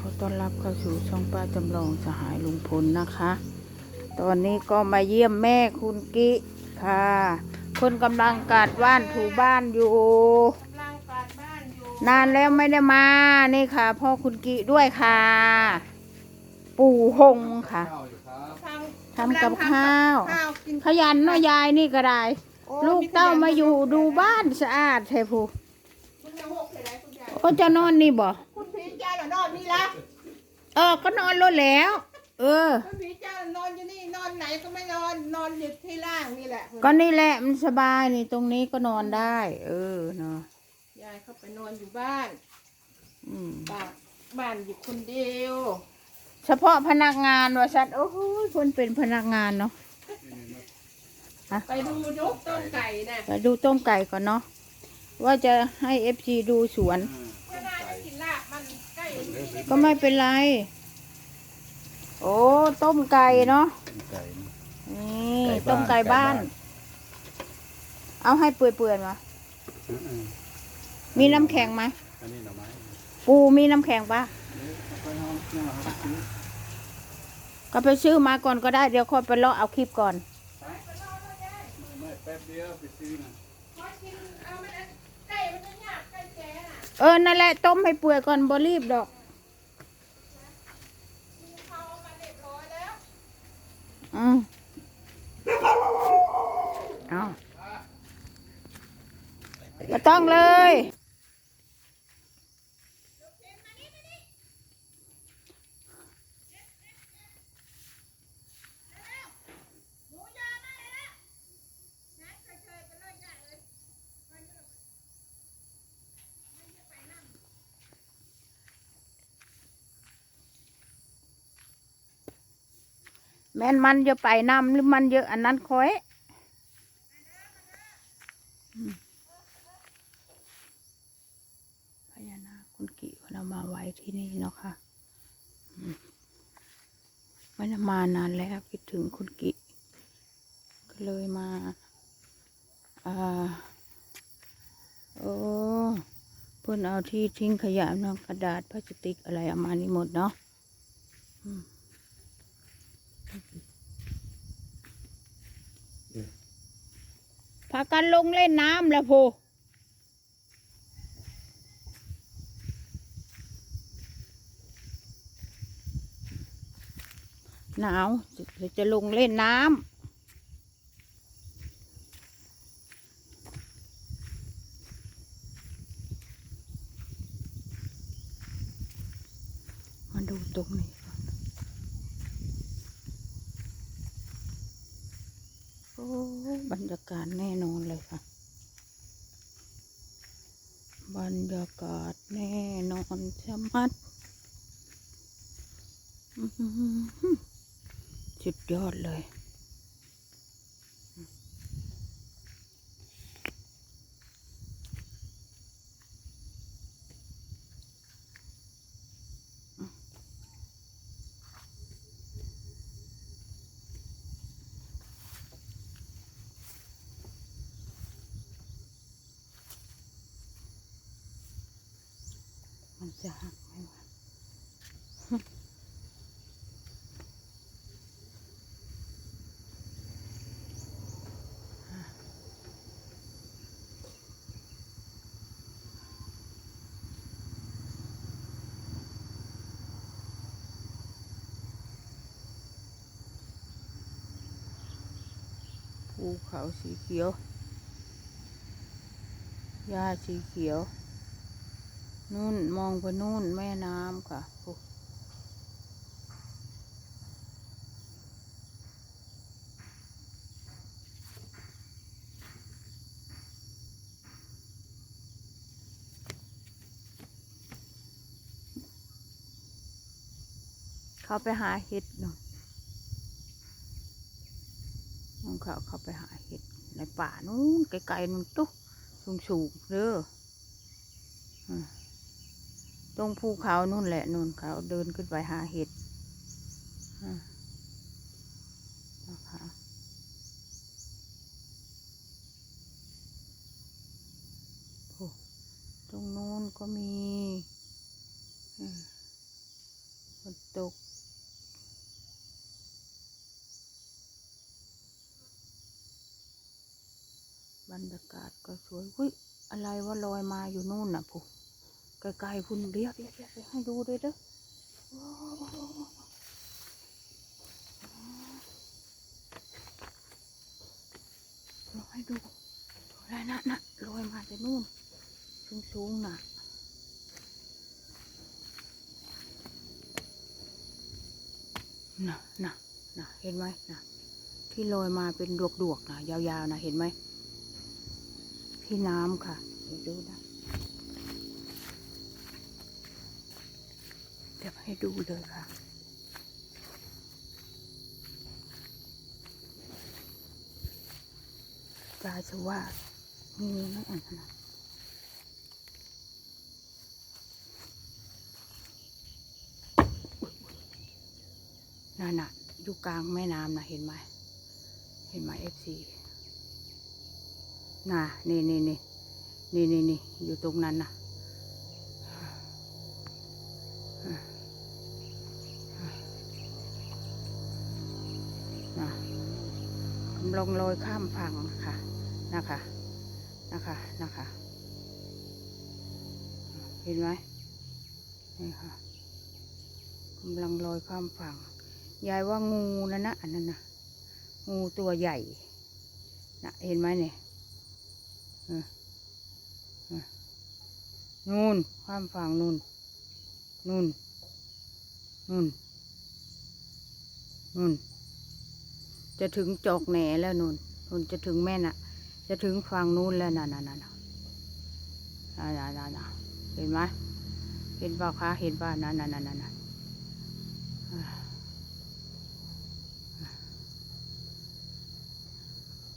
ขอต้อนรับเข้าสู่ช่องป้าจำลองสหายลุงพลนะคะ ตอนนี้ก็มาเยี่ยมแม่คุณกิค่ะคนกำลังกวาดบ้านถูบ้านอยู่กำลังกวาดบ้านอยู่ นานแล้วไม่ได้มานี่ค่ะพ่อคุณกิด้วยค่ะ ปู่หงค่ะทำทำกับข้าวข้าวกินขยันเนาะยายนี่ก็ได้โอ้ลูกเต้ามาอยู่ดูบ้านสะอาดใช่ผู้คุณจะหกเลยนะคุณยายก็จะนอนนี่บ่ ละเออ ก็นอนรถแล้ว เออคุณผีเจ้าน่ะนอนอยู่นี่นอนไหนก็ไม่นอนนอนอยู่ที่ล่างนี่แหละก็นี่แหละมันสบายนี่ตรงนี้ก็นอนได้ เออเนาะยายเข้าไปนอนอยู่บ้านอืม บ้านบ้านอยู่คนเดียวเฉพาะพนักงานว่าสัตว์โอ้โหคนเป็นพนักงานเนาะไปดูยกต้มไก่น่ะไปดูต้มไก่ก่อนเนาะว่าจะให้เอฟซีดูสวนก็ได้ไม่กินลาบมันใกล้ก็ไม่เป็นไร โอ้ต้มไก่เนาะไก่นี่ไก่บ้านต้มไก่บ้าน ไก่บ้านเอาให้เปื่อยๆมาอืมมีน้ำแข็งไหมอันนี้หน่อไม้ปูมีน้ำแข็งปะไปเอาเนี่ยเอาไปซื้อก็ไปซื้อมาก่อนก็ได้เดี๋ยวค่อยไปเลาะเอาคลิปก่อน ไม่แป๊บเดียวไปซื้อนะพอกินเอามันอันไก่มันจะยากไก่แก่น่ะเออนั่นแหละต้มให้เปื่อยก่อนบ่รีบดอก เขาเอามาเรียบร้อยแล้ว อืมเอาไม่ต้องเลย แม่นมันจะไปน้ำหรือมันเยอะอันนั้นคอยพญานาคคุณกิเรามาไว้ที่นี่เนาะค่ะมไม่ได้มานานแล้วคิดถึงคุณกิก็เลยมาอ่าโอ้เพิ่นเอาที่ทิ้งขยะเนาะกระดาษพลาสติกอะไรเอามานี่หมดเนาะ พากันลงเล่นน้ำแล้วโพหนาวจะจะลงเล่นน้ำมาดูตรงนี้ก่อน โอ้บรรยากาศแน่นอนเลยค่ะ บรรยากาศแน่นอนชะมัดสุดยอดเลย จะหักไหมวะภูเขาสีเขียว หญ้าสีเขียว นู่นมองไปนู่นแม่น้ำค่ะโอ้เขาไปหาเห็ดเนาะน้องเขาเขาไปหาเห็ดในป่านู้นไกลๆนู่นตุ๊สูงๆเด้อ ตรงภูเขานู่นแหละนู่นเขาเดินขึ้นไปหาเห็ดนะคะโอ้ตรงนู้นก็มีอืมตกบรรยากาศก็สวยอุ้ยอะไรว่าลอยมาอยู่นู่นน่ะผู้ ไกลๆพุ่นเรียกเรียกเรียกให้ดูด้วยเด้อโอ้โหลองให้ดูอะไรนะนะลอยมาจากนู่นสูงๆน่ะน่ะน่ะน่ะเห็นไหมน่ะที่ลอยมาเป็นดวกดวกๆนะยาวๆนะเห็นไหมที่น้ำค่ะเดี๋ยวดูนะ เดี๋ยวให้ดูเลยค่ะจาจะว่ามีไม่อันนั้นะนั่นน่ะอยู่กลางแม่น้ำนะเห็นไหม เห็นไหมเอฟซีน่ะ นี่นี่นี่นี่นี่นี่อยู่ตรงนั้นนะ่ะำลังลอยข้ามฝั่งค่ะนะคะนะคะนะคะเห็นไหมนี่ค่ะกำลังลอยข้ามฝั่งยายว่างูนะนะอันนั้นนะงูตัวใหญ่นะเห็นไหมเนี่ยเออเออนู่นข้ามฝั่งนู่นนู่นนู่นนู่น จะถึงจอกแหนแล้วนุ่นนู่นจะถึงแม่น่ะ จะถึงฟังนู่นแล้วน่ะน่ะน่ะน่ะน่ะน่ะน่ะเห็นไหมเห็นป่าคะเห็นป่านั่นนั่นนั่นนั่น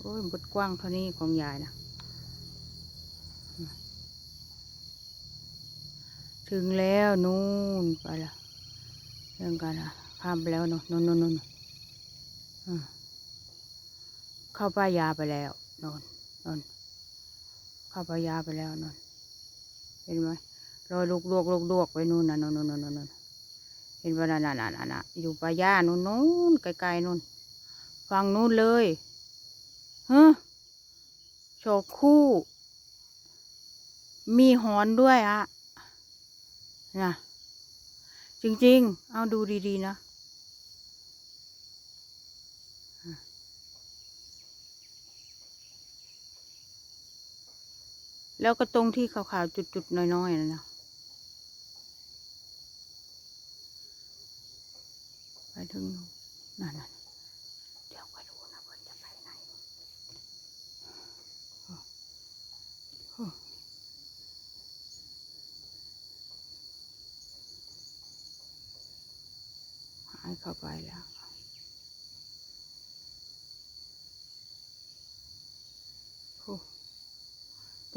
โอ้ยบดกว้างเท่านี้ของยายนะถึงแล้วนู่นไปละเรื่องกันนะข้ามไปแล้วนู่นนู่นนู่นอ่า เข้าป้ายาไปแล้วนู่นนู่นเข้าป้ายาไปแล้วนู่นเห็นไหมรอยลูกลวกลูกลวกไปนู่นน่ะนู่นนู่นนู่นนู่นเห็นว่าน่ะน่ะน่ะน่ะนะอยู่ป้ายานู่นนู่นไกลๆนู่นฝั่งนู่นเลยฮะโชว์คู่ มีหอนด้วยอะนะจริง ๆ เอาดูดี ๆ นะ แล้วก็ตรงที่ขาวๆจุดๆน้อยๆนะนะไปถึงนู่นนั่นเดี๋ยวไปดูนะเพื่อนจะไปไหนหายเข้าไปแล้ว โอ้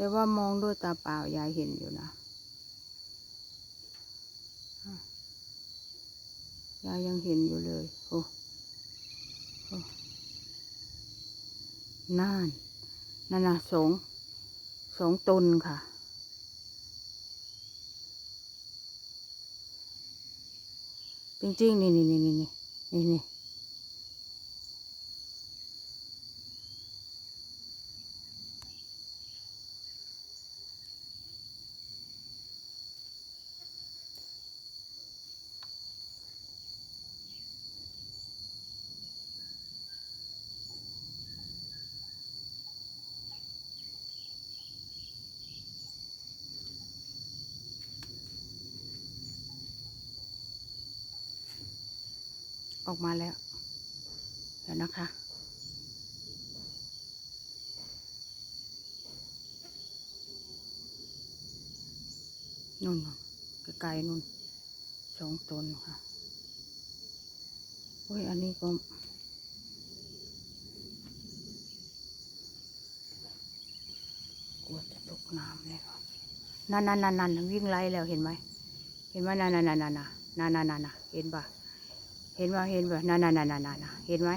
แต่ว่ามองด้วยตาเปล่ายายเห็นอยู่นะยายยังเห็นอยู่เลยโอ้โอ้น่านนั่นนะสองสองตนค่ะ จริงๆ นี่นี่นี่นี่นี่นี่ ออกมาแล้ว เดี๋ยวนะคะ นุ่นไกลๆนุ่นสองตนค่ะโอ้ย อันนี้ก็กลัวจะตกน้ำเลยค่ะนั่นนั่นนั่นนั่นวิ่งไล่แล้วเห็นไหม เห็นไหมนั่นนั่นนั่นนั่นนั่นนั่นนั่นเห็นปะ เห็นปะเห็นปะนั่นนั่นนั่นนั่นนั่นเห็นไหม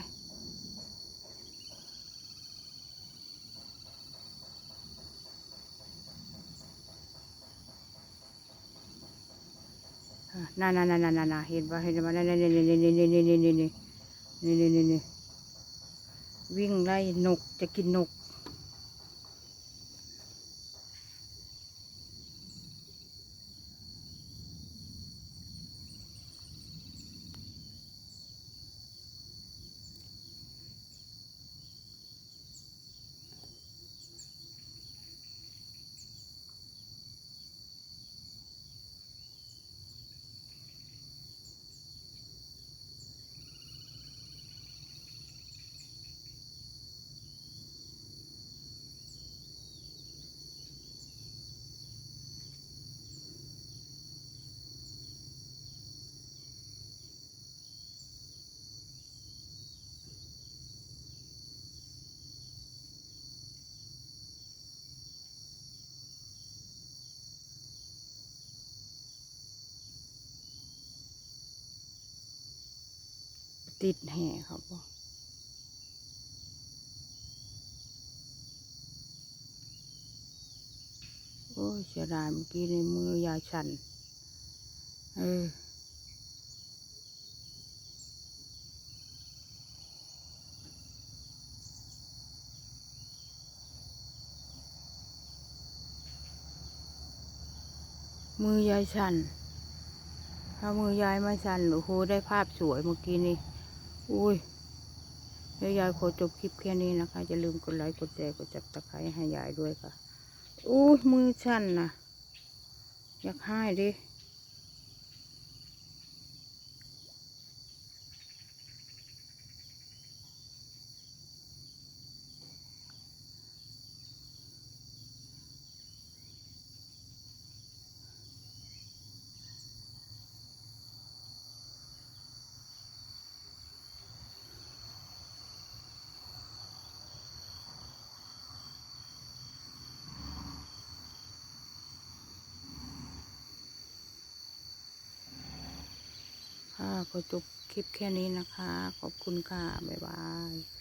อะน่าน่าน่าน่าน่าเห็นปะเห็นปะนี่นี่นี่นี่นี่นี่นี่นี่นี่นี่นี่นี่นี่วิ่งไล่นกจะกินนก ติดแห่ครับบ่โอ้เสียดายเมื่อกี้ในมือยายฉัน เออมือยายฉัน ถ้ามือยายไม่สั่นโอ้โห ได้ภาพสวยเมื่อกี้นี่ อุ้ยเดี๋ยวยายขอจบคลิปแค่นี้นะคะอย่าลืมกดไลค์กดแชร์กดจับตะไคร้ให้ยายด้วยค่ะอุ้ยมือชั่นนะอยากให้ดิ ค่ะขอจบคลิปแค่นี้นะคะ ขอบคุณค่ะ บ๊ายบาย